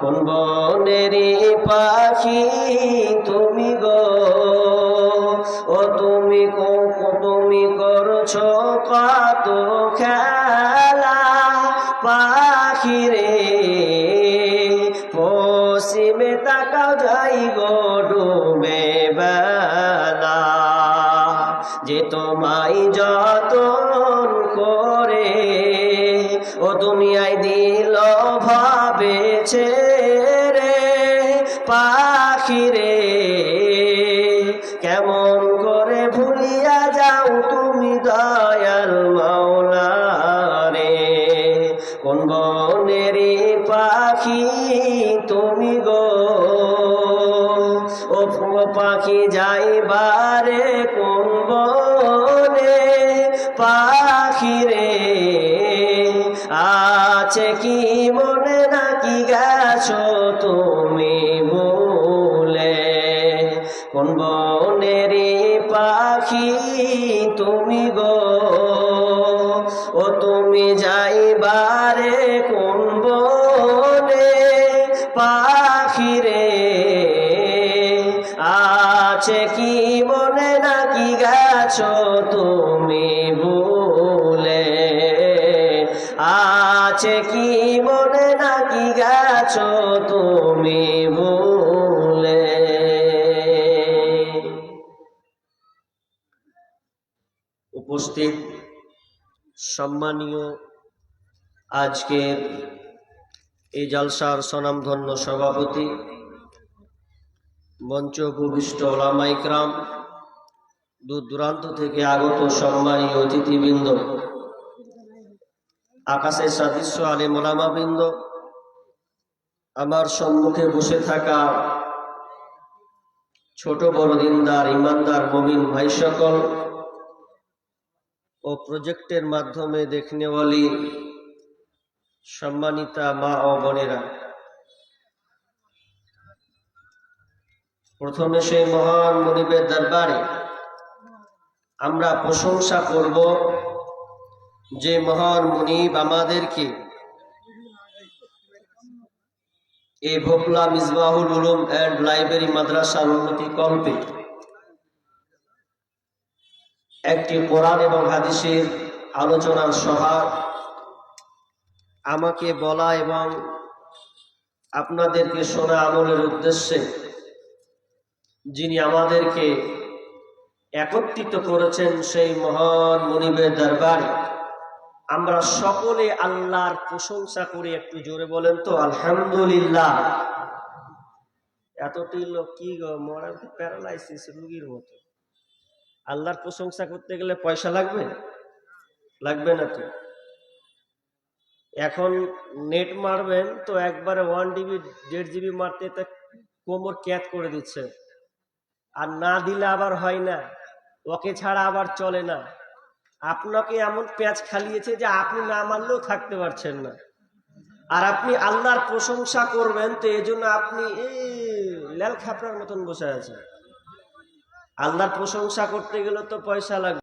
কোন বনেরি পাখি তুমি গো? ও তুমি কো- তুমি করছ কত খেলা? পাখি রে, পশ্চিমে তাকাও, যাই গো ডুবে বেলা। যে তোমায় যতন করে ও দুনিয়ায় দিল ভাবেছে রে পাখি রে কেমন করে ভুলিয়া যাও তুমি দয়াল মাওলা রে কোন বনেরি পাখি তুমি গো? ও পাখি যাইবারে কোন বনে পাখি রে আছে কি মনে নাকি গেছো তুমি বলে কোন বনেরি পাখি তুমি গো? ও তুমি যাইবারে কোন বনে পাখি রে? আছে কি মনে নাকি গেছো তুমি ভুলে? আছে কি মনে নাকি গেছো তুমি ভুলে? উপস্থিত সম্মানীয় আজকের এই জলসার স্বনামধন্য সভাপতি মঞ্চ উপবিষ্ট ওলামাইকরাম দূর দূরান্ত থেকে আগত সম্মানীয় অতিথিবৃন্দ আকাশের সাদৃশ্য আলী মোলামাবৃন্দ, আমার সম্মুখে বসে থাকা ছোট বড় দিনদার, ইমানদার, মমিন ভাই সকল ও প্রজেক্টের মাধ্যমে দেখনেওয়ালি সম্মানিতা মা ও বোনেরা। প্রথমে সেই মহান মনিবের দরবারে আমরা প্রশংসা করব। যে মহান মনিব আমাদেরকে এই ভোকলা মিসবাহুল উলুম অ্যান্ড লাইব্রেরি মাদ্রাসার উন্নতি কল্পে একটি কোরআন এবং হাদিসের আলোচনার সভা আমাকে বলা এবং আপনাদেরকে শোনা আমলের উদ্দেশ্যে যিনি আমাদেরকে একত্রিত করেছেন সেই মহান মনিবের দরবারে আমরা সকলে আল্লাহর প্রশংসা করে, একটু জোরে বলেন তো, আলহামদুলিল্লাহ। এতটি লোক কি মরার প্যারালাইসিস রুগীর মতো? আল্লাহর প্রশংসা করতে গেলে পয়সা লাগবে? লাগবে না তো। এখন নেট মারবেন তো একবারে ওয়ান ডিবি দেড় জিবি মারতে তা কোমর ক্যাত করে দিচ্ছে। আর না দিলে আবার হয় না। ওকে ছাড়া আবার চলে না। আপনাকে এমন প্যাঁচ খালিয়েছে যে আপনি না মানলেও থাকতে পারছেন না। আর আপনি আল্লাহর প্রশংসা করবেন তো এই জন্য আপনি এই খাপড়ার মতন বসে আছেন। আল্লাহর প্রশংসা করতে গেলে তো পয়সা লাগবে।